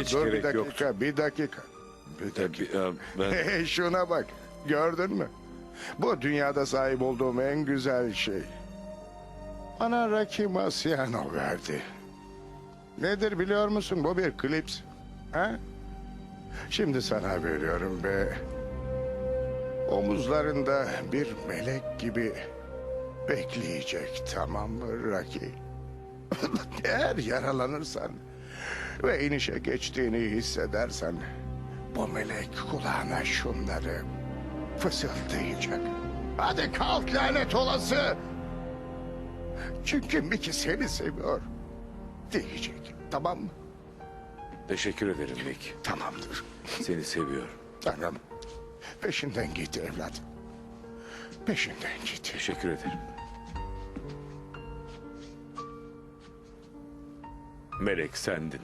hiç dur bir gerek dakika, yoktu. bir dakika. Bir dakika. ya, ben şuna bak. Gördün mü? Bu dünyada sahip olduğum en güzel şey. Bana Rocky Marciano verdi. Nedir biliyor musun? Bu bir klips. Ha? Şimdi sana veriyorum ve omuzlarında bir melek gibi bekleyecek tamam mı Rocky? Eğer yaralanırsan ve inişe geçtiğini hissedersen bu melek kulağına şunları fısıldayacak. Hadi kalk lanet olası. Çünkü Mickey seni seviyor. Diyecek. Tamam mı? teşekkür ederim Nick. Tamamdır. Seni seviyorum. Tamam. Peşinden git evlat. Peşinden git. Teşekkür ederim. Melek sendin.